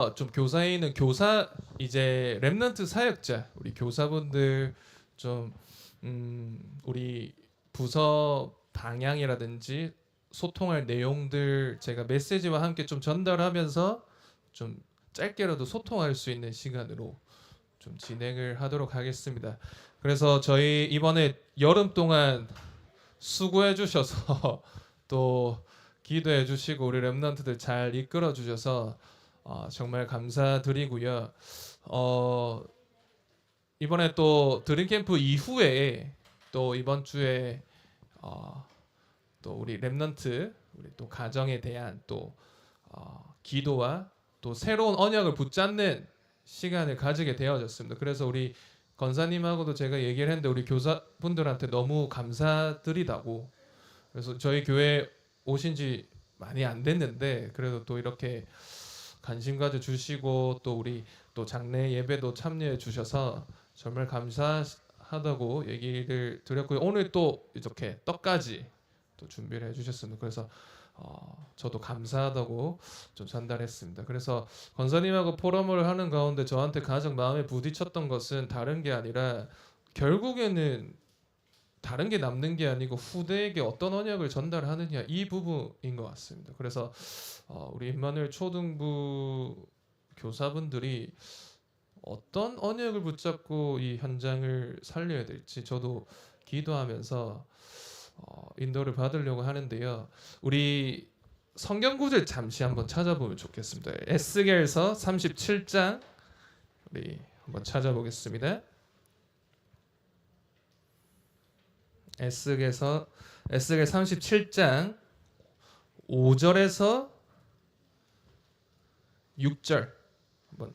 어, 좀 교사에는 교사 이제 랩넌트 사역자 우리 교사분들 좀 음, 우리 부서 방향이라든지 소통할 내용들 제가 메시지와 함께 좀 전달하면서 좀 짧게라도 소통할 수 있는 시간으로 좀 진행을 하도록 하겠습니다. 그래서 저희 이번에 여름 동안 수고해 주셔서 또 기도해 주시고 우리 랩런트들 잘 이끌어 주셔서 어, 정말 감사드리고요. 어, 이번에 또 드림 캠프 이후에 또 이번 주에 어, 또 우리 랩런트 우리 또 가정에 대한 또 어, 기도와 또 새로운 언약을 붙잡는 시간을 가지게 되어졌습니다. 그래서 우리 건사님하고도 제가 얘기를 했는데 우리 교사분들한테 너무 감사드리다고 그래서 저희 교회 오신 지 많이 안 됐는데 그래도 또 이렇게 관심 가져 주시고 또 우리 또 장례 예배도 참여해 주셔서 정말 감사하다고 얘기를 드렸고요. 오늘 또 이렇게 떡까지 또 준비를 해 주셨습니다. 그래서 어, 저도 감사하다고 좀 전달했습니다. 그래서 권사님하고 포럼을 하는 가운데 저한테 가장 마음에 부딪혔던 것은 다른 게 아니라 결국에는 다른 게 남는 게 아니고 후대에게 어떤 언약을 전달하느냐 이 부분인 것 같습니다. 그래서 어, 우리 임마누엘 초등부 교사분들이 어떤 언약을 붙잡고 이 현장을 살려야 될지 저도 기도하면서 어, 인도를 받으려고 하는데요. 우리 성경 구절 잠시 한번 찾아보면 좋겠습니다. 에스겔서 37장 우리 한번 찾아보겠습니다. 에스겔서 에스겔 37장 5절에서 6절 한번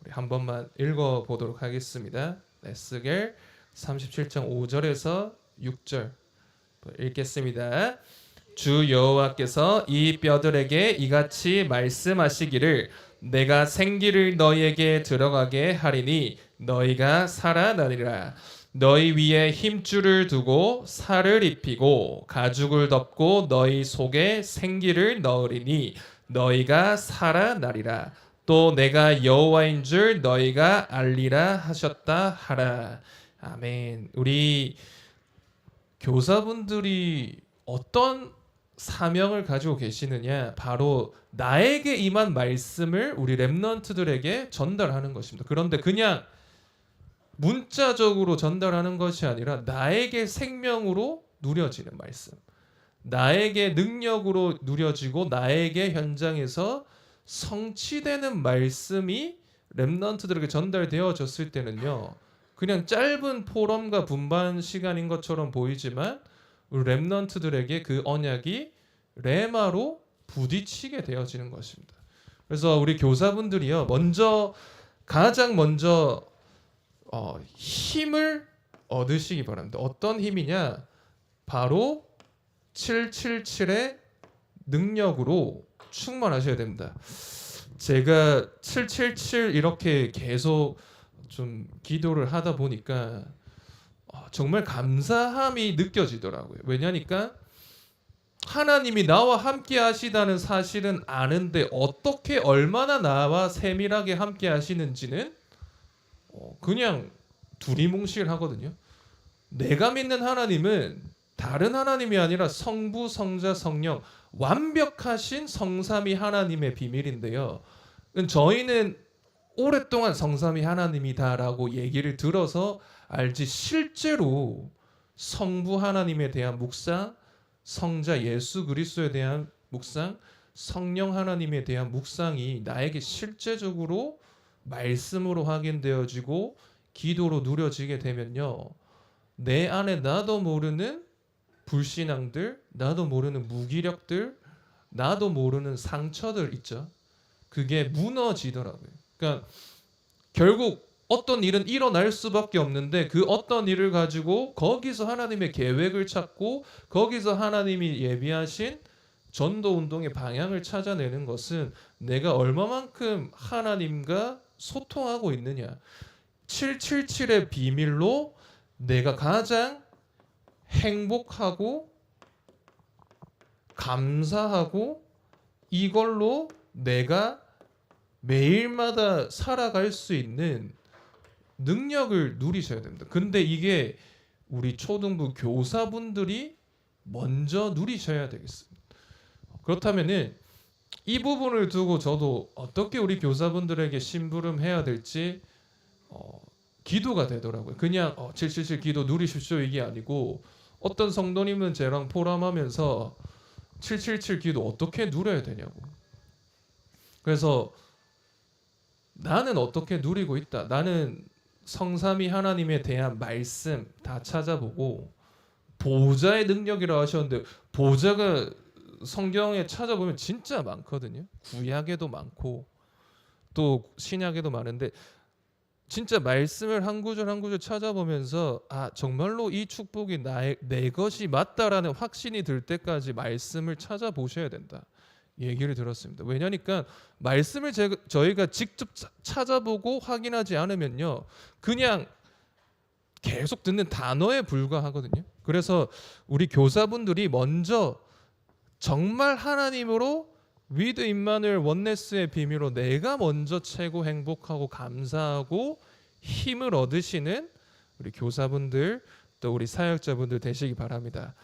우리 한 번만 읽어 보도록 하겠습니다. 에스겔 37장 5절에서 6절 읽겠습니다. 주 여호와께서 이 뼈들에게 이같이 말씀하시기를 내가 생기를 너희에게 들어가게 하리니 너희가 살아나리라 너희 위에 힘줄을 두고 살을 입히고 가죽을 덮고 너희 속에 생기를 넣으리니 너희가 살아나리라. 또 내가 여호와인 줄 너희가 알리라 하셨다 하라. 아멘. 우리 교사분들이 어떤 사명을 가지고 계시느냐? 바로 나에게 임한 말씀을 우리 랩런트들에게 전달하는 것입니다. 그런데 그냥 문자적으로 전달하는 것이 아니라 나에게 생명으로 누려지는 말씀. 나에게 능력으로 누려지고 나에게 현장에서 성취되는 말씀이 랩런트들에게 전달되어졌을 때는요. 그냥 짧은 포럼과 분반 시간인 것처럼 보이지만 우리 랩런트들에게 그 언약이 레마로 부딪히게 되어지는 것입니다. 그래서 우리 교사분들이요 먼저 가장 먼저 어, 힘을 얻으시기 바랍니다. 어떤 힘이냐? 바로 777의 능력으로 충만하셔야 됩니다. 제가 777 이렇게 계속 좀 기도를 하다 보니까 어, 정말 감사함이 느껴지더라고요. 왜냐니까 하나님이 나와 함께 하시다는 사실은 아는데 어떻게 얼마나 나와 세밀하게 함께 하시는지는 어, 그냥 두리뭉실 하거든요. 내가 믿는 하나님은 다른 하나님이 아니라 성부, 성자, 성령 완벽하신 성삼위 하나님의 비밀인데요. 저희는 오랫동안 성삼위 하나님이다라고 얘기를 들어서 알지 실제로 성부 하나님에 대한 묵상, 성자 예수 그리스도에 대한 묵상, 성령 하나님에 대한 묵상이 나에게 실제적으로 말씀으로 확인되어지고 기도로 누려지게 되면요. 내 안에 나도 모르는 불신앙들, 나도 모르는 무기력들, 나도 모르는 상처들 있죠. 그게 무너지더라고요. 그러니까 결국 어떤 일은 일어날 수밖에 없는데 그 어떤 일을 가지고 거기서 하나님의 계획을 찾고 거기서 하나님이 예비하신 전도 운동의 방향을 찾아내는 것은 내가 얼마만큼 하나님과 소통하고 있느냐. 777의 비밀로 내가 가장 행복하고 감사하고 이걸로 내가 매일마다 살아갈 수 있는 능력을 누리셔야 됩니다. 근데 이게 우리 초등부 교사분들이 먼저 누리셔야 되겠습니다. 그렇다면은 이 부분을 두고 저도 어떻게 우리 교사분들에게 심부름해야 될지 어, 기도가 되더라고요. 그냥 어, 777 기도 누리십시오 이게 아니고 어떤 성도님은 저랑 포럼하면서 777 기도 어떻게 누려야 되냐고. 그래서 나는 어떻게 누리고 있다. 나는 성삼위 하나님에 대한 말씀 다 찾아보고 보좌의 능력이라 하셨는데 보좌가 성경에 찾아보면 진짜 많거든요. 구약에도 많고 또 신약에도 많은데 진짜 말씀을 한 구절 한 구절 찾아보면서 아 정말로 이 축복이 나의 내 것이 맞다라는 확신이 들 때까지 말씀을 찾아보셔야 된다. 얘기를 들었습니다. 왜냐니까 말씀을 제, 저희가 직접 차- 찾아보고 확인하지 않으면요. 그냥 계속 듣는 단어에 불과하거든요. 그래서 우리 교사분들이 먼저 정말 하나님으로 위드 임마누엘 원네스의 비밀로 내가 먼저 최고 행복하고 감사하고 힘을 얻으시는 우리 교사분들 또 우리 사역자분들 되시기 바랍니다.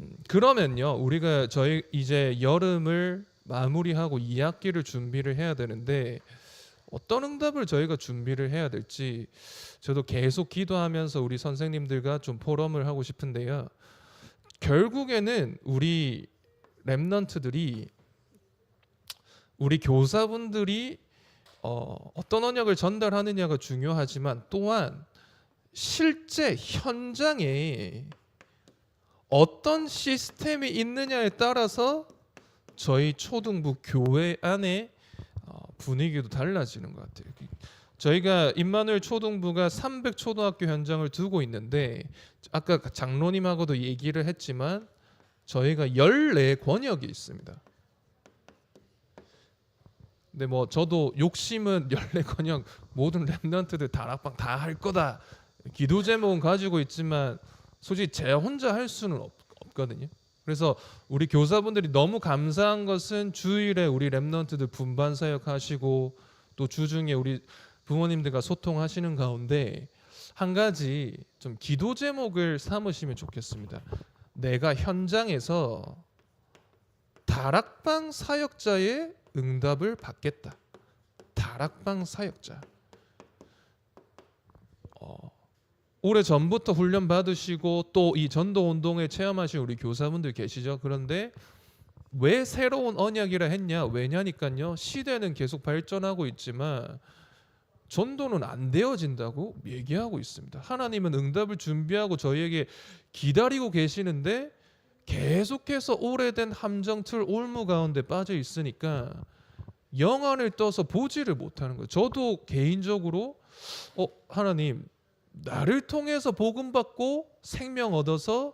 음, 그러면요 우리가 저희 이제 여름을 마무리하고 2학기를 준비를 해야 되는데 어떤 응답을 저희가 준비를 해야 될지 저도 계속 기도하면서 우리 선생님들과 좀 포럼을 하고 싶은데요. 결국에는 우리 랩넌트들이 우리 교사분들이 어, 어떤 언약을 전달하느냐가 중요하지만 또한 실제 현장에 어떤 시스템이 있느냐에 따라서 저희 초등부 교회 안에 어, 분위기도 달라지는 것 같아요. 저희가 임마누엘 초등부가 300 초등학교 현장을 두고 있는데 아까 장로님하고도 얘기를 했지만 저희가 14 권역이 있습니다. 근데 뭐 저도 욕심은 14 권역 모든 랩런트들 다락방 다 할 거다. 기도 제목은 가지고 있지만 솔직히 제 혼자 할 수는 없, 없거든요. 그래서 우리 교사분들이 너무 감사한 것은 주일에 우리 랩런트들 분반 사역하시고 또 주중에 우리 부모님들과 소통하시는 가운데 한 가지 좀 기도 제목을 삼으시면 좋겠습니다. 내가 현장에서 다락방 사역자의 응답을 받겠다. 다락방 사역자. 어, 오래 전부터 훈련 받으시고 또 이 전도 운동에 체험하신 우리 교사분들 계시죠. 그런데 왜 새로운 언약이라 했냐? 왜냐니까요. 시대는 계속 발전하고 있지만 전도는 안 되어진다고 얘기하고 있습니다. 하나님은 응답을 준비하고 저희에게 기다리고 계시는데 계속해서 오래된 함정 틀 올무 가운데 빠져 있으니까 영안을 떠서 보지를 못하는 거예요. 저도 개인적으로 어 하나님 나를 통해서 복음 받고 생명 얻어서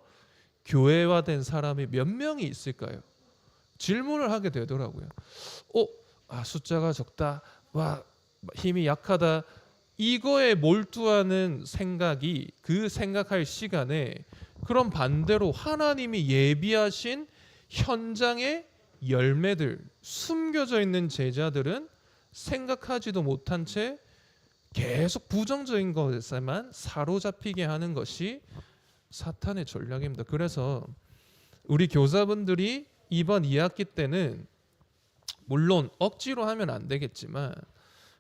교회화된 사람이 몇 명이 있을까요? 질문을 하게 되더라고요. 어, 아 숫자가 적다. 와 힘이 약하다. 이거에 몰두하는 생각이 그 생각할 시간에 그럼 반대로 하나님이 예비하신 현장의 열매들 숨겨져 있는 제자들은 생각하지도 못한 채 계속 부정적인 것에만 사로잡히게 하는 것이 사탄의 전략입니다. 그래서 우리 교사분들이 이번 2학기 때는 물론 억지로 하면 안 되겠지만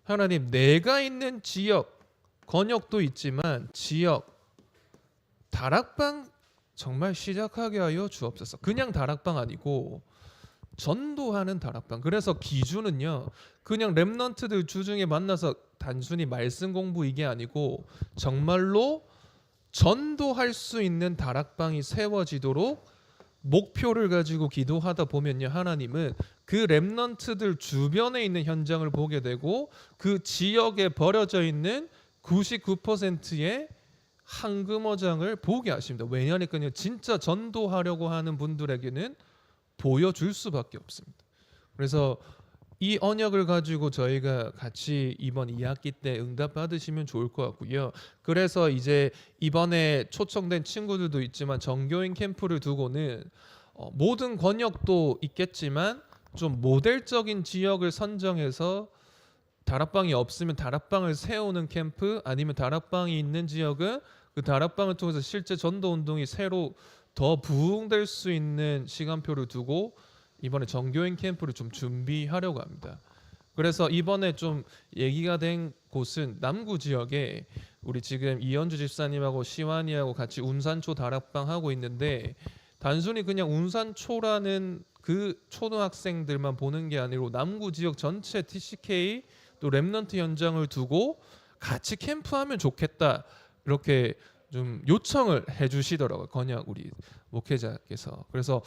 하나님 내가 있는 지역 권역도 있지만 지역 다락방 정말 시작하게 하여 주옵소서. 그냥 다락방 아니고 전도하는 다락방. 그래서 기준은요. 그냥 렘넌트들 주중에 만나서 단순히 말씀 공부 이게 아니고 정말로 전도할 수 있는 다락방이 세워지도록 목표를 가지고 기도하다 보면요. 하나님은 그 렘넌트들 주변에 있는 현장을 보게 되고 그 지역에 버려져 있는 99%의 황금어장을 보게 하십니다. 왜냐니까요. 진짜 전도하려고 하는 분들에게는 보여줄 수밖에 없습니다. 그래서 이 언약을 가지고 저희가 같이 이번 2학기 때 응답 받으시면 좋을 것 같고요. 그래서 이제 이번에 초청된 친구들도 있지만 정교인 캠프를 두고는 어, 모든 권역도 있겠지만 좀 모델적인 지역을 선정해서 다락방이 없으면 다락방을 세우는 캠프 아니면 다락방이 있는 지역은 그 다락방을 통해서 실제 전도 운동이 새로 더 부흥될 수 있는 시간표를 두고 이번에 정교인 캠프를 좀 준비하려고 합니다. 그래서 이번에 좀 얘기가 된 곳은 남구 지역에 우리 지금 이현주 집사님하고 시완이하고 같이 운산초 다락방 하고 있는데 단순히 그냥 운산초라는 그 초등학생들만 보는 게 아니고 남구 지역 전체 TCK 또 랩넌트 현장을 두고 같이 캠프하면 좋겠다 이렇게 좀 요청을 해주시더라고요 건약 우리 목회자께서 그래서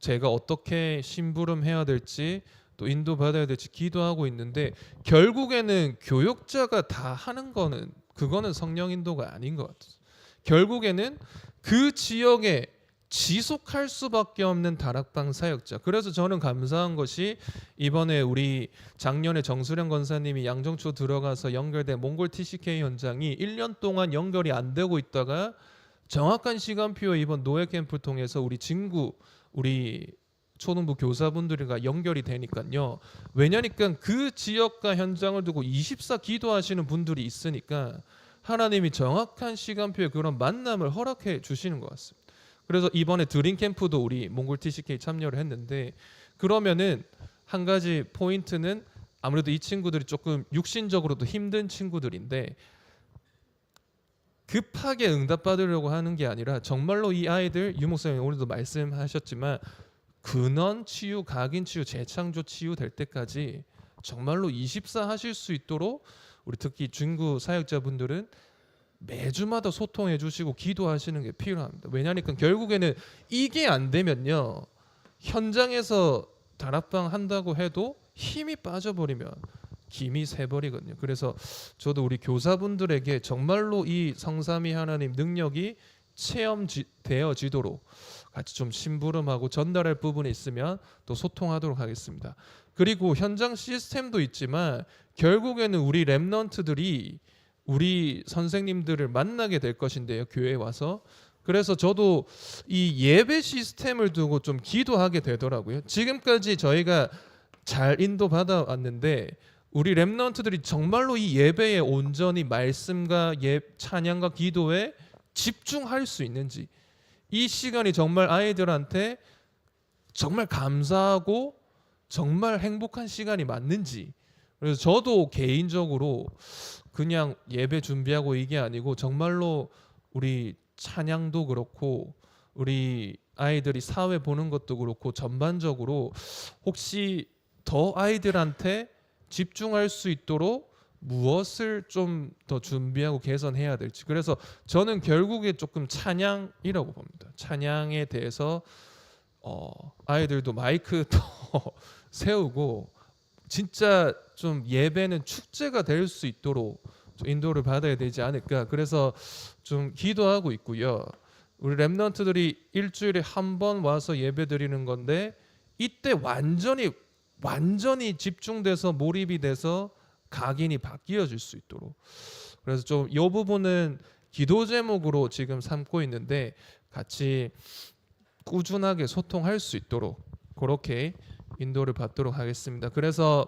제가 어떻게 심부름해야 될지 또 인도 받아야 될지 기도하고 있는데 결국에는 교육자가 다 하는 거는 그거는 성령 인도가 아닌 것 같아요. 결국에는 그 지역에 지속할 수밖에 없는 다락방 사역자. 그래서 저는 감사한 것이 이번에 우리 작년에 정수령 권사님이 양정초 들어가서 연결된 몽골 TCK 현장이 1년 동안 연결이 안 되고 있다가 정확한 시간표에 이번 노예 캠프 통해서 우리 친구 우리 초등부 교사분들과 연결이 되니까요. 왜냐니까 그 지역과 현장을 두고 24 기도하시는 분들이 있으니까 하나님이 정확한 시간표에 그런 만남을 허락해 주시는 것 같습니다. 그래서 이번에 드림 캠프도 우리 몽골 TCK 참여를 했는데 그러면은 한 가지 포인트는 아무래도 이 친구들이 조금 육신적으로도 힘든 친구들인데 급하게 응답받으려고 하는 게 아니라 정말로 이 아이들 유목사님 오늘도 말씀하셨지만 근원 치유, 각인 치유, 재창조 치유 될 때까지 정말로 24 하실 수 있도록 우리 특히 중구 사역자분들은 매주마다 소통해 주시고 기도하시는 게 필요합니다. 왜냐니까 결국에는 이게 안 되면요. 현장에서 다락방 한다고 해도 힘이 빠져버리면 김이 새버리거든요. 그래서 저도 우리 교사분들에게 정말로 이 성삼위 하나님 능력이 체험되어지도록 같이 좀 심부름하고 전달할 부분이 있으면 또 소통하도록 하겠습니다. 그리고 현장 시스템도 있지만 결국에는 우리 랩넌트들이 우리 선생님들을 만나게 될 것인데요. 교회에 와서 그래서 저도 이 예배 시스템을 두고 좀 기도하게 되더라고요. 지금까지 저희가 잘 인도 받아 왔는데 우리 랩넌트들이 정말로 이 예배에 온전히 말씀과 예 찬양과 기도에 집중할 수 있는지 이 시간이 정말 아이들한테 정말 감사하고 정말 행복한 시간이 맞는지 그래서 저도 개인적으로 그냥 예배 준비하고 이게 아니고 정말로 우리 찬양도 그렇고 우리 아이들이 사회 보는 것도 그렇고 전반적으로 혹시 더 아이들한테 집중할 수 있도록 무엇을 좀 더 준비하고 개선해야 될지 그래서 저는 결국에 조금 찬양이라고 봅니다. 찬양에 대해서 어, 아이들도 마이크 더 세우고 진짜 좀 예배는 축제가 될 수 있도록 좀 인도를 받아야 되지 않을까 그래서 좀 기도하고 있고요. 우리 랩런트들이 일주일에 한 번 와서 예배 드리는 건데 이때 완전히 완전히 집중돼서 몰입이 돼서 각인이 바뀌어질 수 있도록 그래서 좀 이 부분은 기도 제목으로 지금 삼고 있는데 같이 꾸준하게 소통할 수 있도록 그렇게 인도를 받도록 하겠습니다. 그래서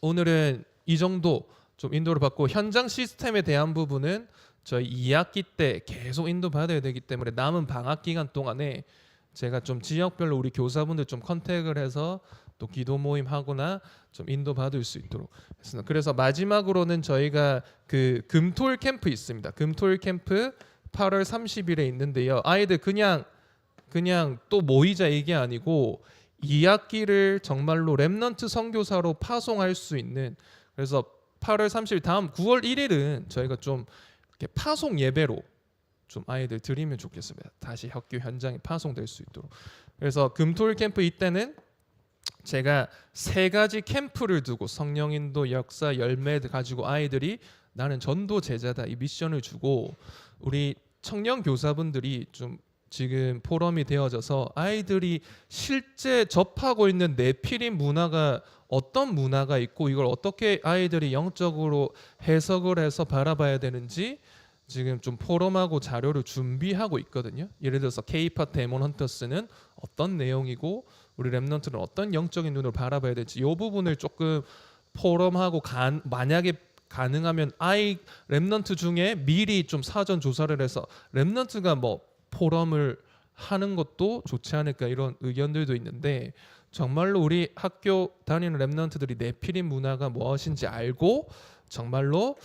오늘은 이 정도 좀 인도를 받고 현장 시스템에 대한 부분은 저희 2학기 때 계속 인도 받아야 되기 때문에 남은 방학 기간 동안에 제가 좀 지역별로 우리 교사분들 좀 컨택을 해서 또 기도 모임 하거나 좀 인도 받을 수 있도록 했습니다. 그래서 마지막으로는 저희가 그 금토일 캠프 있습니다. 금토일 캠프 8월 30일에 있는데요. 아이들 그냥 그냥 또 모이자 이게 아니고 2학기를 정말로 랩넌트 선교사로 파송할 수 있는 그래서 8월 30일 다음 9월 1일은 저희가 좀 이렇게 파송 예배로 좀 아이들 드리면 좋겠습니다. 다시 학교 현장에 파송될 수 있도록. 그래서 금토일 캠프 이때는 제가 세 가지 캠프를 두고 성령인도 역사 열매 가지고 아이들이 나는 전도 제자다 이 미션을 주고 우리 청년 교사분들이 좀 지금 포럼이 되어져서 아이들이 실제 접하고 있는 내피린 문화가 어떤 문화가 있고 이걸 어떻게 아이들이 영적으로 해석을 해서 바라봐야 되는지 지금 좀 포럼하고 자료를 준비하고 있거든요. 예를 들어서 케이파 데몬 헌터스는 어떤 내용이고 우리 랩넌트는 어떤 영적인 눈으로 바라봐야 될지 이 부분을 조금 포럼하고 간, 만약에 가능하면 아이 랩넌트 중에 미리 좀 사전 조사를 해서 랩넌트가 뭐 포럼을 하는 것도 좋지 않을까 이런 의견들도 있는데 정말로 우리 학교 다니는 랩넌트들이 내피린 문화가 무엇인지 알고 정말로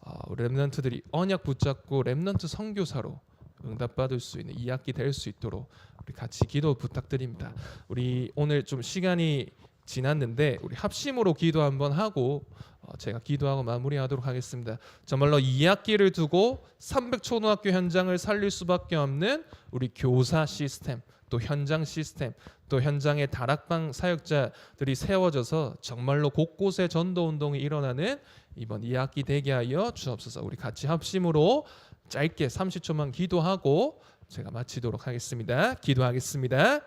어, 우리 랩넌트들이 언약 붙잡고 랩넌트 선교사로 응답받을 수 있는 이 학기 될 수 있도록 우리 같이 기도 부탁드립니다. 우리 오늘 좀 시간이 지났는데 우리 합심으로 기도 한번 하고 어, 제가 기도하고 마무리하도록 하겠습니다. 정말로 2학기를 두고 300초등학교 현장을 살릴 수밖에 없는 우리 교사 시스템 또 현장 시스템 또 현장의 다락방 사역자들이 세워져서 정말로 곳곳에 전도 운동이 일어나는 이번 2학기 되게 하여 주옵소서. 우리 같이 합심으로 짧게 30초만 기도하고 제가 마치도록 하겠습니다. 기도하겠습니다.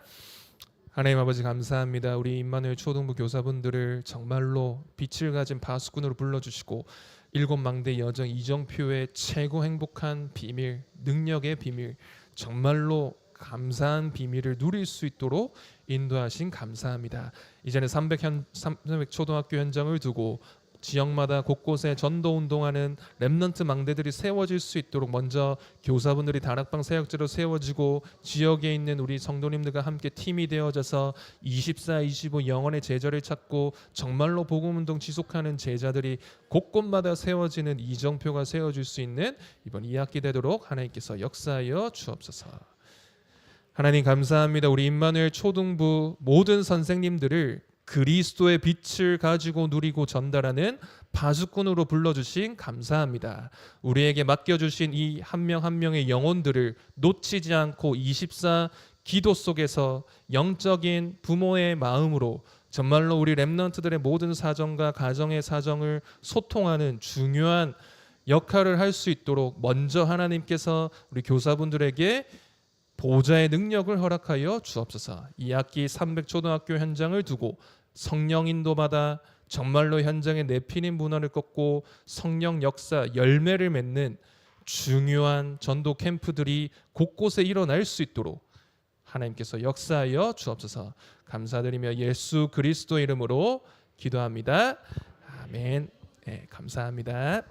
하나님 아버지 감사합니다. 우리 임마누엘 초등부 교사분들을 정말로 빛을 가진 바수꾼으로 불러주시고 일곱 망대 여정 이정표의 최고 행복한 비밀, 능력의 비밀, 정말로 감사한 비밀을 누릴 수 있도록 인도하신 감사합니다. 이제는 300, 현, 300 초등학교 현장을 두고 지역마다 곳곳에 전도 운동하는 렘넌트 망대들이 세워질 수 있도록 먼저 교사분들이 다락방 사역자로 세워지고 지역에 있는 우리 성도님들과 함께 팀이 되어져서 24, 25 영원의 제자를 찾고 정말로 복음 운동 지속하는 제자들이 곳곳마다 세워지는 이정표가 세워질 수 있는 이번 2학기 되도록 하나님께서 역사하여 주옵소서. 하나님 감사합니다. 우리 임마누엘 초등부 모든 선생님들을 그리스도의 빛을 가지고 누리고 전달하는 바수꾼으로 불러주신 감사합니다. 우리에게 맡겨주신 이 한 명한 명의 영혼들을 놓치지 않고 24 기도 속에서 영적인 부모의 마음으로 정말로 우리 렘넌트들의 모든 사정과 가정의 사정을 소통하는 중요한 역할을 할 수 있도록 먼저 하나님께서 우리 교사분들에게 보좌의 능력을 허락하여 주옵소서. 이 학기 300초등학교 현장을 두고 성령 인도받아 정말로 현장에 내피는 문화를 꺾고 성령 역사 열매를 맺는 중요한 전도 캠프들이 곳곳에 일어날 수 있도록 하나님께서 역사하여 주옵소서. 감사드리며 예수 그리스도 이름으로 기도합니다. 아멘. 네, 감사합니다.